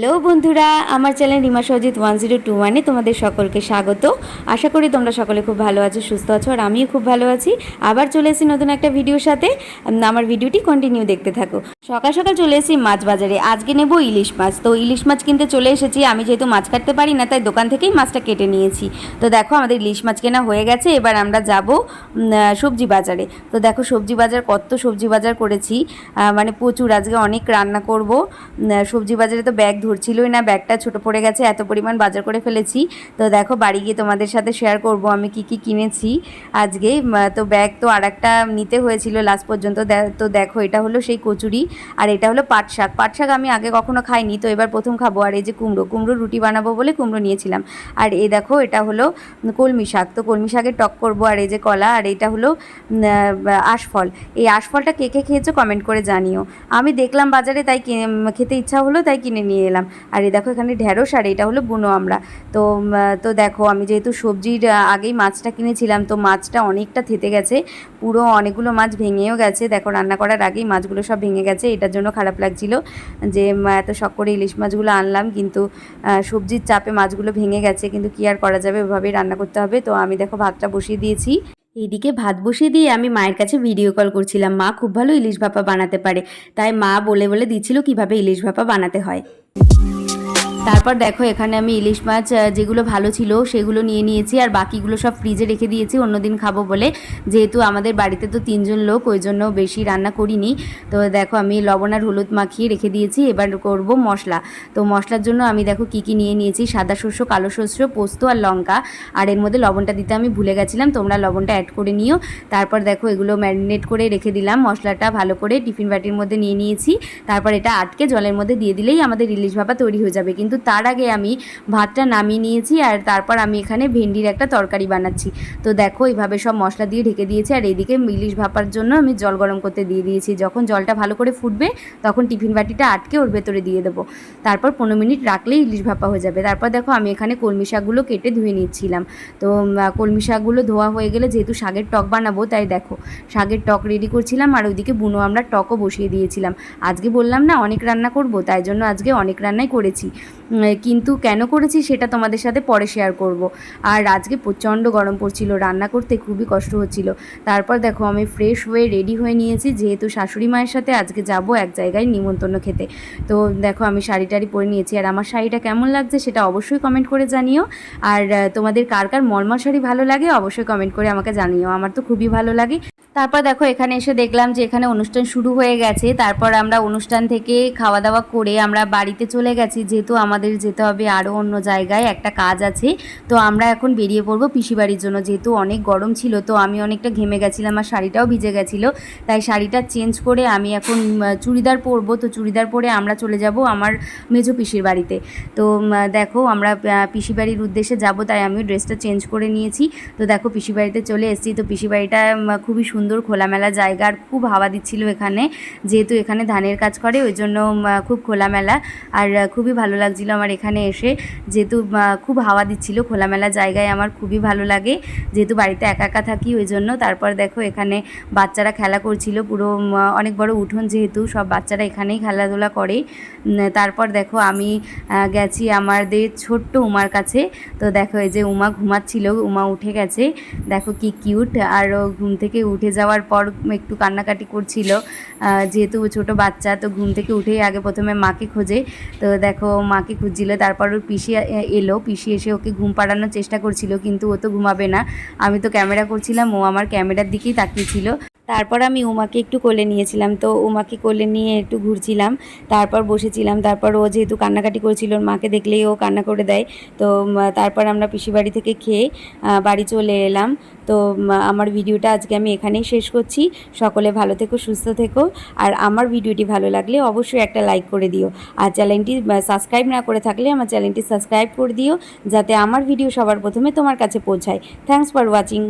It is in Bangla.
হ্যালো বন্ধুরা, আমার channel Rima Sajit one zero two ওয়ানে তোমাদের সকলকে স্বাগত। আশা করি তোমরা সকলে খুব ভালো আছো, সুস্থ আছো, আর আমিও খুব ভালো আছি। আবার চলে এসেছি নতুন একটা ভিডিওর সাথে। আমার ভিডিওটি কন্টিনিউ দেখতে থাকো। সকাল সকাল চলে এসেছি মাছ বাজারে। আজকে নেব ইলিশ মাছ। তো ইলিশ মাছ কিনতে চলে এসেছি। আমি যেহেতু মাছ কাটতে পারি না, তাই দোকান থেকেই মাছটা কেটে নিয়েছি। তো দেখো, আমাদের ইলিশ মাছ কেনা হয়ে গেছে। এবার আমরা যাব সবজি বাজারে। তো দেখো, সবজি বাজার, কত সবজি বাজার করেছি। মানে প্রচুর। আজকে অনেক রান্না করব। সবজি বাজারে তো ব্যাগ ধরছিলই না, ব্যাগটা ছোট পড়ে গেছে, এত পরিমাণ বাজার করে ফেলেছি। তো দেখো, বাড়ি গিয়ে তোমাদের সাথে শেয়ার করব, আমি কি কি কিনেছি। আজকে তো ব্যাগ তো আর একটা নিতে হয়েছিল লাস্ট পর্যন্ত। তো দেখো, এটা হলো সেই কচুরি, আর এটা হলো পাট শাক। পাট শাক আমি আগে কখনো খাইনি, তো এবার প্রথম খাব। আর এই যে কুমড়ো কুমড়ো রুটি বানাবো বলে কুমড়ো নিয়েছিলাম। আর এই দেখো, এটা হলো কলমি শাক। তো কলমি শাকের টক করব, আর এই যে কলা, আর এটা হলো আশফল। এই আশফলটা কে কে খেয়েছো কমেন্ট করে জানিও। আমি দেখলাম বাজারে, তাই খেতে ইচ্ছা হলো, তাই কিনে নিয়ে এলাম। আর এই দেখো এখানে ঢেঁড়স আর এটা হলো বুনো আমরা। তো তো দেখো আমি যেহেতু সবজির আগেই মাছটা কিনেছিলাম, তো মাছটা অনেকটা থেতে গেছে। পুরো অনেকগুলো মাছ ভেঙেও গেছে। দেখো রান্না করার আগেই মাছগুলো সব ভেঙে গেছে। এটার জন্য খারাপ লাগছিল যে এত শখ করে ইলিশ মাছগুলো আনলাম। কিন্তু সবজির চাপে মাছগুলো ভেঙে গেছে। কিন্তু কি আর করা যাবে? ওভাবেই রান্না করতে হবে। তো আমি দেখো ভাতটা বসিয়ে দিয়েছি। এইদিকে ভাত বসিয়ে দিয়ে আমি মায়ের কাছে ভিডিও কল করছিলাম। মা খুব ভালো ইলিশ ভাপা বানাতে পারে। তাই মা বলে বলে দিচ্ছিল কীভাবে ইলিশ ভাপা বানাতে হয়। তারপর দেখো, এখানে আমি ইলিশ মাছ যেগুলো ভালো ছিল সেগুলো নিয়ে নিয়েছি আর বাকিগুলো সব ফ্রিজে রেখে দিয়েছি, অন্যদিন খাব বলে। যেহেতু আমাদের বাড়িতে তো তিনজন লোক, ওই জন্য বেশি রান্না করিনি। তো দেখো, আমি লবণ আর হলুদ মাখিয়ে রেখে দিয়েছি, এবার করব মশলা। তো মশলার জন্য আমি দেখো, কি কি নিয়ে নিয়েছি? সাদা শস্য কালো শস্য পোস্ত আর লঙ্কা। আর এর মধ্যে লবণটা দিতে আমি ভুলে গেছিলাম, তোমরা লবণটা অ্যাড করে নিও। তারপর দেখো, এগুলো ম্যারিনেট করে রেখে দিলাম, মশলাটা ভালো করে টিফিন বাটির মধ্যে নিয়ে নিয়েছি। তারপর এটা আটকে জলের মধ্যে দিয়ে দিলেই আমাদের ইলিশ ভাপা তৈরি হয়ে যাবে। কিন্তু তার আগে আমি ভাতটা নামিয়ে নিয়েছি আর তারপর আমি এখানে ভেন্ডির একটা তরকারি বানাচ্ছি। তো দেখো এইভাবে সব মশলা দিয়ে ঢেকে দিয়েছি আর এইদিকে ইলিশ ভাপার জন্য আমি জল গরম করতে দিয়ে দিয়েছি। যখন জলটা ভালো করে ফুটবে, তখন টিফিন বাটিটা আটকে ওর ভেতরে দিয়ে দেবো। তারপর পনেরো মিনিট রাখলেই ইলিশ ভাপা হয়ে যাবে। তারপর দেখো, আমি এখানে কলমি শাকগুলো কেটে ধুয়ে নিচ্ছিলাম। তো কলমি শাকগুলো ধোয়া হয়ে গেলে যেহেতু শাকের টক বানাবো, তাই দেখো, শাকের টক রেডি করছিলাম আর ওইদিকে বুনো আমরা টকও বসিয়ে দিয়েছিলাম। আজকে বললাম না, অনেক রান্না করব, তাই জন্য আজকে অনেক রান্নাই করেছি। কিন্তু কেন করেছি সেটা তোমাদের সাথে পরে শেয়ার করব। আর আজকে প্রচণ্ড গরম পড়ছিল, রান্না করতে খুবই কষ্ট হচ্ছিল। তারপর দেখো আমি ফ্রেশ হয়ে রেডি হয়ে নিয়েছি, যেহেতু শাশুড়ি মায়ের সাথে আজকে যাব এক জায়গায় নিমন্ত্রণ খেতে। তো দেখো আমি শাড়ি টাড়ি পরে নিয়েছি, আর আমার শাড়িটা কেমন লাগছে সেটা অবশ্যই কমেন্ট করে জানিও। আর তোমাদের কার কার মলমল শাড়ি ভালো লাগে অবশ্যই কমেন্ট করে আমাকে জানিও, আমার তো খুবই ভালো লাগে। তারপর দেখো, এখানে এসে দেখলাম যে এখানে অনুষ্ঠান শুরু হয়ে গেছে। তারপর আমরা অনুষ্ঠান থেকে খাওয়া দাওয়া করে আমরা বাড়িতে চলে গেছি। যেহেতু আমাদের যেতে হবে আরও অন্য জায়গায়, একটা কাজ আছে। তো আমরা এখন বেরিয়ে পড়ব পিসি বাড়ির জন্য। যেহেতু অনেক গরম ছিল, তো আমি অনেকটা ঘেমে গেছিলাম আর শাড়িটাও ভিজে গেছিল। তাই শাড়িটা চেঞ্জ করে আমি এখন চুড়িদার পরবো। তো চুড়িদার পরে আমরা চলে যাব আমার মেজো পিসির বাড়িতে। তো দেখো, আমরা পিসি বাড়ির উদ্দেশ্যে যাব, তাই আমিও ড্রেসটা চেঞ্জ করে নিয়েছি। তো দেখো, পিসি বাড়িতে চলে এসেছি। তো পিসি বাড়িটা খুবই সুন্দর খোলামেলা জায়গা আর খুব হাওয়া দিচ্ছিল এখানে, যেহেতু এখানে ধানের কাজ করে, ওই জন্য খুব খোলামেলা। আর খুবই ভালো লাগছিল আমার এখানে এসে, যেহেতু খুব হাওয়া দিচ্ছিল, খোলামেলা জায়গায় আমার খুবই ভালো লাগে। যেহেতু বাড়িতে একা একা থাকি, ওই জন্য। তারপর দেখো, এখানে বাচ্চারা খেলা করছিল, পুরো অনেক বড় উঠোন যেহেতু, সব বাচ্চারা এখানেই খেলাধুলা করে। তারপর দেখো, আমি গেছি আমাদের ছোট্ট উমার কাছে। তো দেখো, এই যে উমা ঘুমাচ্ছিল, উমা উঠে গেছে। দেখো কি কিউট, আর ঘুম থেকে উঠে যাওয়ার পর একটু কান্নাকাটি করছিল। যেহেতু ছোট বাচ্চা, তো ঘুম থেকে উঠেই আগে প্রথমে মাকে খোঁজে। তো দেখো, মাকে খুঁজছিল, তারপর ওর পিসি এলো। পিসি এসে ওকে ঘুম পাড়ানোর চেষ্টা করছিল, কিন্তু ও তো ঘুমাবে না। আমি তো ক্যামেরা করছিলাম, ও আমার ক্যামেরার দিকেই তাকিয়েছিল তারপর আমি উমাকে একটু কোলে নিয়েছিলাম। তো উমাকে কোলে নিয়ে একটু ঘুরছিলাম। তারপর বসেছিলাম। তারপর ও যেহেতু কান্নাকাটি করেছিল, ওর মাকে দেখলেই ও কান্না করে দেয়। তো তারপর আমরা পিসি বাড়ি থেকে খেয়ে বাড়ি চলে এলাম। তো আমার ভিডিওটা আজকে আমি এখানেই শেষ করছি। সকলে ভালো থেকো, সুস্থ থেকো। আর আমার ভিডিওটি ভালো লাগলে অবশ্যই একটা লাইক করে দিও। আর চ্যানেলটি সাবস্ক্রাইব না করে থাকলে আমার চ্যানেলটি সাবস্ক্রাইব করে দিও, যাতে আমার ভিডিও সবার প্রথমে তোমার কাছে পৌঁছায়। Thanks for watching